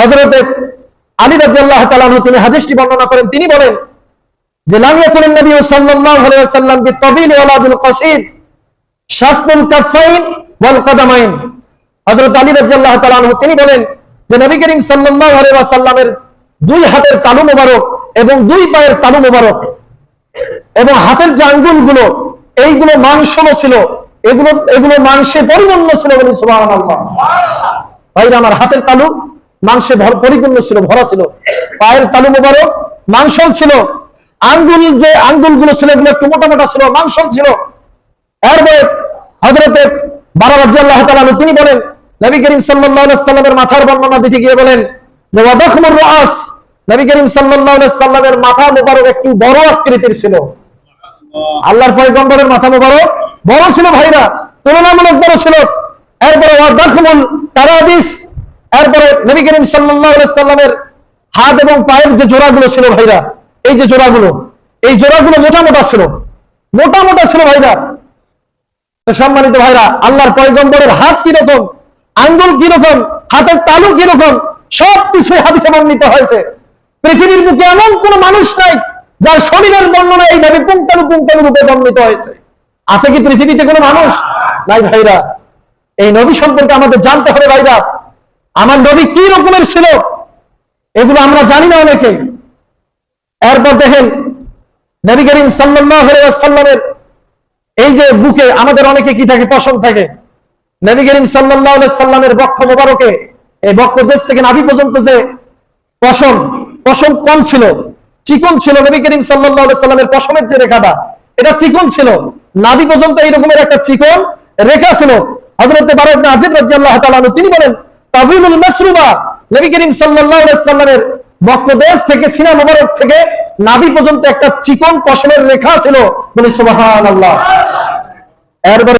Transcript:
হজরতে আলী রাজিয়াল্লাহ তালানু তিনি হাদিসটি বর্ণনা করেন। তিনি বলেন যে যে এবং দুই পায়ের মোবারক এবং হাতের যে এইগুলো মাংসলো ছিল। এগুলো এগুলো মাংসে পরিপূর্ণ ছিল বলে আমার হাতের তালু মাংসে পরিপূর্ণ ছিল, ভরা ছিল। পায়ের তালু মোবারক, মাংসল ছিল। আঙ্গুল যে আঙ্গুলগুলো ছিল, এগুলো একটু মোটা মোটা ছিল, মাংসল ছিল। এরপরে হজরতে বারা তাআলা তিনি বলেন, নবী করিম সাল্লামের মাথার বর্ণনা দিতে গিয়ে বলেন যে ওয়াদাখমুর রাস নবী করিম সাল্লামের মাথা মোবারক একটু বড় আকৃতির ছিল। আল্লাহর পয়গম্বরের মাথা মোবারক বড় ছিল ভাইরা, তুলনামূলক বড় ছিল। এরপরে ওয়াদাখমুল তারাদিস এরপরে নবী করিম সাল্লামের হাত এবং পায়ের যে জোড়াগুলো ছিল ভাইরা, এই যে জোড়াগুলো, এই জোড়াগুলো মোটা মোটা ছিল, মোটা মোটা ছিল ভাইরা। সম্মানিত ভাইরা, আল্লাহর পয়গম্বরের হাত কীরকম, আঙ্গুল কীরকম, হাতের তালু কীরকম সব কিছু হাদিসে বর্ণিত হয়েছে। পৃথিবীর বুকে এমন কোন মানুষ নাই যার শরীরের বর্ণনা এইভাবে পুঙ্খানু পুঙ্খানু রূপে বর্ণিত হয়েছে। আছে কি পৃথিবীতে কোনো মানুষ? নাই ভাইরা। এই নবী সম্পর্কে আমাদের জানতে হবে ভাইরা। আমার নবী কি রকমের ছিল? এগুলো আমরা জানি না অনেকে। এরপর দেখেন, নবী করিম ওয়াসাল্লামের এই যে বুকে আমাদের অনেকে কি থাকে? পশম থাকে। নবী করিম সাল্লামের বক্ষ মোবারকে, এই বক্ষ দেশ থেকে নাভি পর্যন্ত যে পশম পশম কম ছিল, চিকন ছিল নবী করিম সাল্লামের পশমের যে রেখাটা, এটা চিকন ছিল। নাভি পর্যন্ত এই রকমের একটা চিকন রেখা ছিল। হযরত বারা ইবনে আজিব রাদিয়াল্লাহু তাআলা তিনি বলেন তাবিনুল মাসরুবা নবী করিম সাল্লাল্লাহু আলাইহি সাল্লামের থেকে, সিনা মোবারক থেকে নাভি পর্যন্ত একটা চিকন পশমের রেখা ছিল। বলে সুবহানাল্লাহ। এরপরে